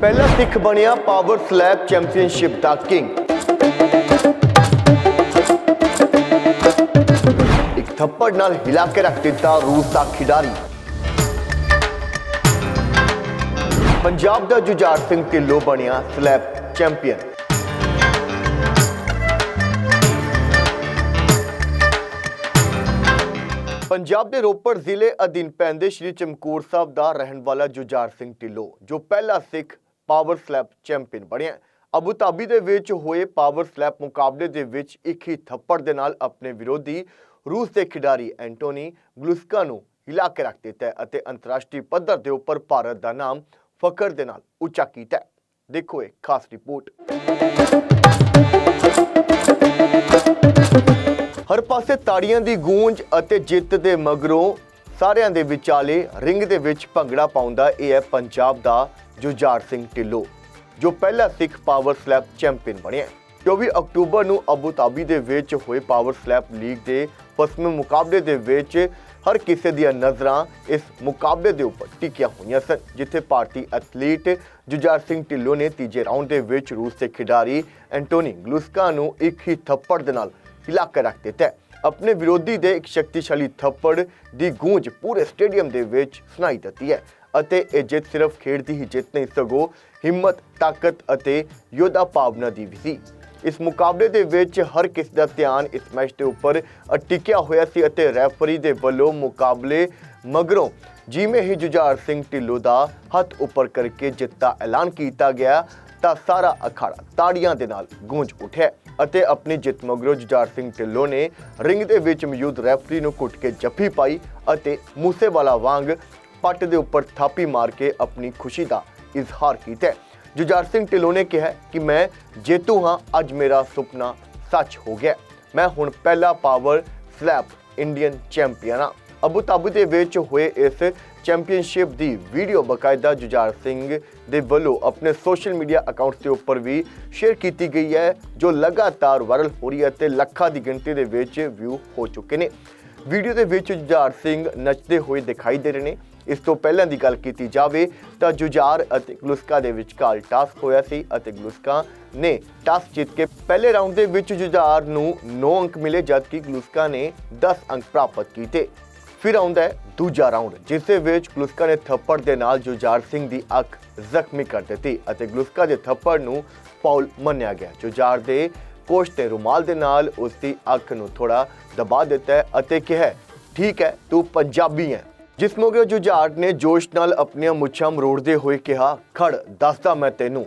ਪਹਿਲਾ ਸਿੱਖ ਬਣਿਆ power slab championship ਦਾ ਕਿੰਗ। ਇੱਕ ਥੱਪੜ ਨਾਲ ਹਿਲਾ ਕੇ ਰੱਖ ਦਿੱਤਾ ਰੂਸ ਦਾ ਖਿਡਾਰੀ। ਪੰਜਾਬ ਦਾ ਜੁਝਾਰ ਸਿੰਘ ਢਿੱਲੋਂ ਬਣਿਆ ਸਲੈਬ ਚੈਂਪੀਅਨ। ਪੰਜਾਬ ਦੇ ਰੋਪੜ ਜ਼ਿਲ੍ਹੇ ਅਧੀਨ ਪੈਂਦੇ ਸ਼੍ਰੀ ਚਮਕੌਰ ਸਾਹਿਬ ਦਾ ਰਹਿਣ ਵਾਲਾ ਜੁਝਾਰ ਸਿੰਘ ਢਿੱਲੋਂ, ਜੋ ਪਹਿਲਾ ਸਿੱਖ ਪਾਵਰ ਸਲੈਪ ਚੈਂਪੀਅਨ ਬਣਿਆ ਅਬੂ ਧਾਬੀ ਦੇ ਵਿੱਚ ਹੋਏ ਪਾਵਰ ਸਲੈਪ ਮੁਕਾਬਲੇ ਦੇ ਵਿੱਚ ਇੱਕ ਹੀ ਥੱਪੜ ਦੇ ਨਾਲ ਆਪਣੇ ਵਿਰੋਧੀ ਰੂਸ ਦੇ ਖਿਡਾਰੀ ਐਂਟੋਨੀ ਗਲੁਸਕਾ ਨੂੰ ਹਿਲਾ ਕੇ ਰੱਖ ਦਿੱਤਾ ਅਤੇ ਅੰਤਰਰਾਸ਼ਟਰੀ ਪੱਧਰ ਦੇ ਉੱਪਰ ਭਾਰਤ ਦਾ ਨਾਮ ਫਖਰ ਦੇ ਨਾਲ ਉੱਚਾ ਕੀਤਾ ਦੇਖੋ ਇਹ ਖਾਸ ਰਿਪੋਰਟ। ਹਰ ਪਾਸੇ ਤਾੜੀਆਂ ਦੀ ਗੂੰਜ ਅਤੇ ਜਿੱਤ ਦੇ ਮਗਰੋਂ ਸਾਰਿਆਂ ਦੇ ਵਿਚਾਲੇ ਰਿੰਗ ਦੇ ਵਿੱਚ ਭੰਗੜਾ ਪਾਉਂਦਾ ਇਹ ਹੈ ਪੰਜਾਬ ਦਾ ਜੁਝਾਰ ਸਿੰਘ ਢਿੱਲੋਂ, ਜੋ ਪਹਿਲਾ ਸਿੱਖ ਪਾਵਰ ਸਲੈਪ ਚੈਂਪੀਅਨ ਬਣਿਆ 24 ਅਕਤੂਬਰ ਨੂੰ ਅਬੂ ਧਾਬੀ ਦੇ ਵਿੱਚ ਹੋਏ ਪਾਵਰ ਸਲੈਪ ਲੀਗ ਦੇ ਪਸਮੇ ਮੁਕਾਬਲੇ ਦੇ ਵਿੱਚ ਹਰ ਕਿਸੇ ਦੀਆਂ ਨਜ਼ਰਾਂ ਇਸ ਮੁਕਾਬਲੇ ਦੇ ਉੱਪਰ ਟਿਕੀਆਂ ਹੋਈਆਂ ਸਨ, ਜਿੱਥੇ ਭਾਰਤੀ ਐਥਲੀਟ ਜੁਝਾਰ ਸਿੰਘ ਢਿੱਲੋਂ ਨੇ ਤੀਜੇ ਰਾਊਂਡ ਦੇ ਵਿੱਚ ਰੂਸ ਦੇ ਖਿਡਾਰੀ ਐਂਟੋਨੀ ਗਲੂਸਕਾ ਨੂੰ ਇੱਕ ਹੀ ਥੱਪੜ ਦੇ ਨਾਲ ਹਿਲਾ ਕੇ ਰੱਖ ਦਿੱਤਾ ਆਪਣੇ ਵਿਰੋਧੀ ਦੇ ਇੱਕ ਸ਼ਕਤੀਸ਼ਾਲੀ ਥੱਪੜ ਦੀ ਗੂੰਜ ਪੂਰੇ ਸਟੇਡੀਅਮ ਦੇ ਵਿੱਚ ਸੁਣਾਈ ਦਿੱਤੀ ਹੈ ਅਤੇ ਇਹ ਜਿੱਤ ਸਿਰਫ ਖੇਡ ਦੀ ਹੀ ਜਿੱਤ ਨਹੀਂ ਸਗੋਂ ਹਿੰਮਤ ਤਾਕਤ ਅਤੇ ਯੋਧਾ ਭਾਵਨਾ ਦੀ ਵੀ ਸੀ। ਇਸ ਮੁਕਾਬਲੇ ਦੇ ਵਿੱਚ ਹਰ ਕਿਸ ਦਾ ਧਿਆਨ ਇਸ ਮੈਚ ਦੇ ਉੱਪਰ ਅ, ਟਿਕਿਆ ਹੋਇਆ ਸੀ ਅਤੇ ਰੈਫਰੀ ਦੇ ਵੱਲੋਂ ਮੁਕਾਬਲੇ ਮਗਰੋਂ ਜਿਵੇਂ ਹੀ ਜੁਝਾਰ ਸਿੰਘ ਢਿੱਲੋਂ ਦਾ ਹੱਥ ਉੱਪਰ ਕਰਕੇ ਜਿੱਤ ਦਾ ਐਲਾਨ ਕੀਤਾ ਗਿਆ ਤਾਂ ਸਾਰਾ ਅਖਾੜਾ ਤਾੜੀਆਂ ਦੇ ਨਾਲ ਗੂੰਜ ਉੱਠਿਆ ਅਤੇ ਆਪਣੀ ਜਿੱਤ ਮਗਰੋਂ ਜੁਝਾਰ ਸਿੰਘ ਢਿੱਲੋਂ ਨੇ ਰਿੰਗ ਦੇ ਵਿੱਚ ਮੌਜੂਦ ਰੈਫਰੀ ਨੂੰ ਕੁੱਟ ਕੇ ਜੱਫੀ ਪਾਈ ਅਤੇ ਮੂਸੇਵਾਲਾ ਵਾਂਗ ਪੱਟ ਦੇ ਉੱਪਰ ਥਾਪੀ ਮਾਰ ਕੇ ਆਪਣੀ ਖੁਸ਼ੀ ਦਾ ਇਜ਼ਹਾਰ ਕੀਤਾ ਜੁਝਾਰ ਸਿੰਘ ਢਿੱਲੋਂ ਨੇ ਕਿਹਾ ਕਿ ਮੈਂ ਜੇਤੂ ਹਾਂ, ਅੱਜ ਮੇਰਾ ਸੁਪਨਾ ਸੱਚ ਹੋ ਗਿਆ ਮੈਂ ਹੁਣ ਪਹਿਲਾ ਪਾਵਰ ਸਲੈਪ ਇੰਡੀਅਨ ਚੈਂਪੀਅਨ ਹਾਂ। ਅਬੂ ਧਾਬੀ ਦੇ ਵਿੱਚ ਹੋਏ ਇਸ ਚੈਂਪੀਅਨਸ਼ਿਪ ਦੀ ਵੀਡੀਓ ਬਕਾਇਦਾ ਜੁਝਾਰ ਸਿੰਘ ਦੇ ਵੱਲੋਂ ਆਪਣੇ ਸੋਸ਼ਲ ਮੀਡੀਆ ਅਕਾਊਂਟ ਦੇ ਉੱਪਰ ਵੀ ਸ਼ੇਅਰ ਕੀਤੀ ਗਈ ਹੈ, ਜੋ ਲਗਾਤਾਰ ਵਾਇਰਲ ਹੋ ਰਹੀ ਹੈ ਤੇ ਲੱਖਾਂ ਦੀ ਗਿਣਤੀ ਦੇ ਵਿੱਚ ਵਿਊ ਹੋ ਚੁੱਕੇ ਨੇ। ਵੀਡੀਓ ਦੇ ਵਿੱਚ ਜੁਝਾਰ ਸਿੰਘ ਨੱਚਦੇ ਹੋਏ ਦਿਖਾਈ ਦੇ ਰਹੇ ਨੇ। ਇਸ ਤੋਂ ਪਹਿਲਾਂ ਦੀ ਗੱਲ ਕੀਤੀ ਜਾਵੇ ਤਾਂ ਜੁਝਾਰ ਅਤੇ ਗਲੁਸਕਾ ਦੇ ਵਿਚਕਾਰ ਟਾਸਕ ਹੋਇਆ ਸੀ ਅਤੇ ਗਲੁਸਕਾ ਨੇ ਟਾਸਕ ਜਿੱਤ ਕੇ ਪਹਿਲੇ ਰਾਊਂਡ ਦੇ ਵਿੱਚ ਜੁਝਾਰ ਨੂੰ 9 ਅੰਕ ਮਿਲੇ, ਜਦਕਿ ਗਲੁਸਕਾ ਨੇ 10 ਅੰਕ ਪ੍ਰਾਪਤ ਕੀਤੇ। ਫਿਰ ਆਉਂਦਾ ਹੈ ਦੂਜਾ ਰਾਊਂਡ ਜਿਸ ਦੇ ਵਿੱਚ ਗਲੁਸਕਾ ਨੇ ਥੱਪੜ ਦੇ ਨਾਲ ਜੁਝਾਰ ਸਿੰਘ ਦੀ ਅੱਖ ਜ਼ਖਮੀ ਕਰ ਦਿੱਤੀ ਅਤੇ ਗਲੁਸਕਾ ਦੇ ਥੱਪੜ ਨੂੰ ਫਾਉਲ ਮੰਨਿਆ ਗਿਆ। ਜੁਝਾਰ ਦੇ ਕੋਸ਼ ਤੇ ਰੁਮਾਲ ਦੇ ਨਾਲ ਉਸ ਦੀ ਅੱਖ ਨੂੰ ਥੋੜਾ ਦਬਾ ਦਿੱਤਾ ਅਤੇ ਕਿਹਾ, ਠੀਕ ਹੈ, ਤੂੰ ਪੰਜਾਬੀ ਹੈ। ਜਿਸ ਮੌਕੇ ਜੁਝਾਰ ਨੇ ਜੋਸ਼ ਨਾਲ ਆਪਣੀਆਂ ਮੁੱਛਾਂ ਮਰੋੜਦੇ ਹੋਏ ਕਿਹਾ, ਖੜ, ਦੱਸਦਾ ਮੈਂ ਤੈਨੂੰ।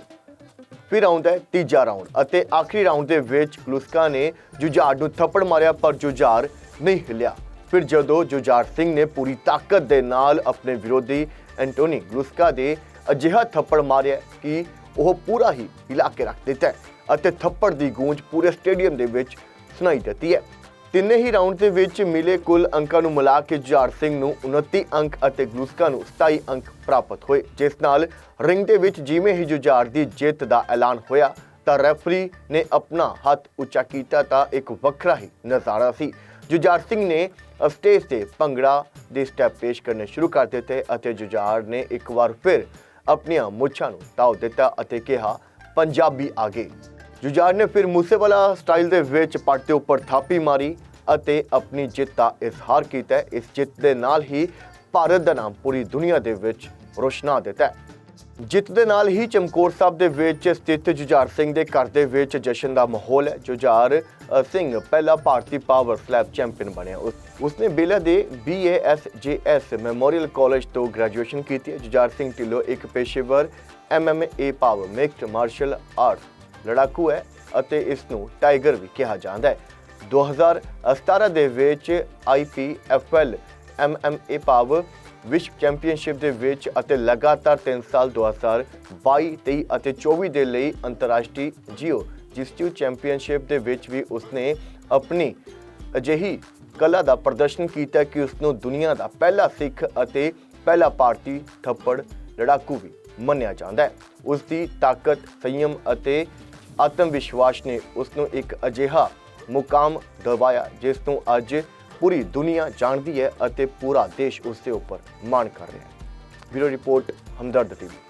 ਫਿਰ ਆਉਂਦਾ ਹੈ ਤੀਜਾ ਰਾਉਂਡ ਅਤੇ ਆਖਰੀ ਰਾਊਂਡ ਦੇ ਵਿੱਚ ਗਲੁਸਕਾ ਨੇ ਜੁਝਾਰ ਨੂੰ ਥੱਪੜ ਮਾਰਿਆ ਪਰ ਜੁਝਾਰ ਨਹੀਂ ਹਿੱਲਿਆ। ਫਿਰ ਜਦੋਂ ਜੁਝਾਰ ਸਿੰਘ ਨੇ ਪੂਰੀ ਤਾਕਤ ਦੇ ਨਾਲ ਆਪਣੇ ਵਿਰੋਧੀ ਐਂਟੋਨੀ ਗਲੁਸਕਾ ਦੇ ਅਜਿਹਾ ਥੱਪੜ ਮਾਰਿਆ ਕਿ ਉਹ ਪੂਰਾ ਹੀ ਹਿਲਾ ਕੇ ਰੱਖ ਦਿੱਤਾ ਅਤੇ ਥੱਪੜ ਦੀ ਗੂੰਜ ਪੂਰੇ ਸਟੇਡੀਅਮ ਦੇ ਵਿੱਚ ਸੁਣਾਈ ਦਿੱਤੀ ਹੈ। ਤਿੰਨੇ ਹੀ ਰਾਊਂਡ ਦੇ ਵਿੱਚ ਮਿਲੇ ਕੁੱਲ ਅੰਕਾਂ ਨੂੰ ਮਿਲਾ ਕੇ ਜੁਝਾਰ ਸਿੰਘ ਨੂੰ 29 ਅੰਕ ਅਤੇ ਗਲੂਸਕਾ ਨੂੰ 27 ਅੰਕ ਪ੍ਰਾਪਤ ਹੋਏ। ਜਿਸ ਨਾਲ ਰਿੰਗ ਦੇ ਵਿੱਚ ਜਿਵੇਂ ਹੀ ਜੁਝਾਰ ਦੀ ਜਿੱਤ ਦਾ ਐਲਾਨ ਹੋਇਆ, ਤਾਂ ਰੈਫਰੀ ਨੇ ਆਪਣਾ ਹੱਥ ਉੱਚਾ ਕੀਤਾ ਤਾਂ ਇੱਕ ਵੱਖਰਾ ਹੀ ਨਜ਼ਾਰਾ ਸੀ। ਜੁਝਾਰ ਸਿੰਘ ਨੇ ਸਟੇਜ ਤੇ ਭੰਗੜਾ ਦੇ ਸਟੈਪ ਪੇਸ਼ ਕਰਨੇ ਸ਼ੁਰੂ ਕਰ ਦਿੱਤੇ ਅਤੇ ਜੁਝਾਰ ਨੇ ਇੱਕ ਵਾਰ ਫਿਰ ਆਪਣੀਆਂ ਮੁੱਛਾਂ ਨੂੰ ਤਾਉ ਦਿੱਤਾ ਅਤੇ ਕਿਹਾ, ਪੰਜਾਬੀ ਆਗੇ। ਜੁਝਾਰ ਨੇ ਫਿਰ ਮੂਸੇਵਾਲਾ ਸਟਾਈਲ ਦੇ ਵਿੱਚ ਪੱਟ ਦੇ ਉੱਪਰ ਥਾਪੀ ਮਾਰੀ ਅਤੇ ਆਪਣੀ ਜਿੱਤ ਦਾ ਇਜ਼ਹਾਰ ਕੀਤਾ। ਇਸ ਜਿੱਤ ਦੇ ਨਾਲ ਹੀ ਭਾਰਤ ਦਾ ਨਾਮ ਪੂਰੀ ਦੁਨੀਆ ਦੇ ਵਿੱਚ ਰੋਸ਼ਨਾ ਦਿੱਤਾ। ਜਿੱਤ ਦੇ ਨਾਲ ਹੀ ਚਮਕੌਰ ਸਾਹਿਬ ਦੇ ਵਿੱਚ ਸਥਿਤ ਜੁਝਾਰ ਸਿੰਘ ਦੇ ਘਰ ਦੇ ਵਿੱਚ ਜਸ਼ਨ ਦਾ ਮਾਹੌਲ ਹੈ। ਜੁਝਾਰ ਸਿੰਘ ਪਹਿਲਾ ਭਾਰਤੀ ਪਾਵਰ ਸਲੈਬ ਚੈਂਪੀਅਨ ਬਣਿਆ। ਉਸਨੇ ਬੇਲਾ ਦੇ BASJS ਮੈਮੋਰੀਅਲ ਕਾਲਜ ਤੋਂ ਗ੍ਰੈਜੂਏਸ਼ਨ ਕੀਤੀ ਹੈ। ਜੁਝਾਰ ਸਿੰਘ ਢਿੱਲੋਂ ਇੱਕ ਪੇਸ਼ੇਵਰ MMA power mixed martial art ਲੜਾਕੂ ਹੈ ਅਤੇ ਇਸ ਨੂੰ ਟਾਈਗਰ ਵੀ ਕਿਹਾ ਜਾਂਦਾ ਹੈ। 2017 ਦੇ ਵਿੱਚ IPFL MMA ਪਾਵਰ ਵਿਸ਼ਵ ਚੈਂਪੀਅਨਸ਼ਿਪ ਦੇ ਵਿੱਚ ਅਤੇ ਲਗਾਤਾਰ 3 ਸਾਲ 2022 23 ਅਤੇ 24 ਦੇ ਲਈ ਅੰਤਰਰਾਸ਼ਟਰੀ ਜੀਓ ਜਿਸਟਿਊ ਚੈਂਪੀਅਨਸ਼ਿਪ ਦੇ ਵਿੱਚ ਵੀ ਉਸਨੇ ਆਪਣੀ ਅਜਿਹੀ ਕਲਾ ਦਾ ਪ੍ਰਦਰਸ਼ਨ ਕੀਤਾ ਕਿ ਉਸ ਨੂੰ ਦੁਨੀਆ ਦਾ ਪਹਿਲਾ ਸਿੱਖ ਅਤੇ ਪਹਿਲਾ ਭਾਰਤੀ ਥੱਪੜ ਲੜਾਕੂ ਵੀ ਮੰਨਿਆ ਜਾਂਦਾ ਹੈ। ਉਸ ਦੀ ਤਾਕਤ, ਸੰਯਮ ਅਤੇ ਆਤਮ ਵਿਸ਼ਵਾਸ ਨੇ ਉਸ ਨੂੰ ਇੱਕ ਅਜਿਹਾ ਮੁਕਾਮ ਦਿਵਾਇਆ, ਜਿਸ ਨੂੰ ਅੱਜ ਪੂਰੀ ਦੁਨੀਆ ਜਾਣਦੀ ਹੈ ਅਤੇ ਪੂਰਾ ਦੇਸ਼ ਉਸ ਦੇ ਉੱਪਰ ਮਾਣ ਕਰ ਰਿਹਾ ਹੈ। Bureau report, Hamdard TV.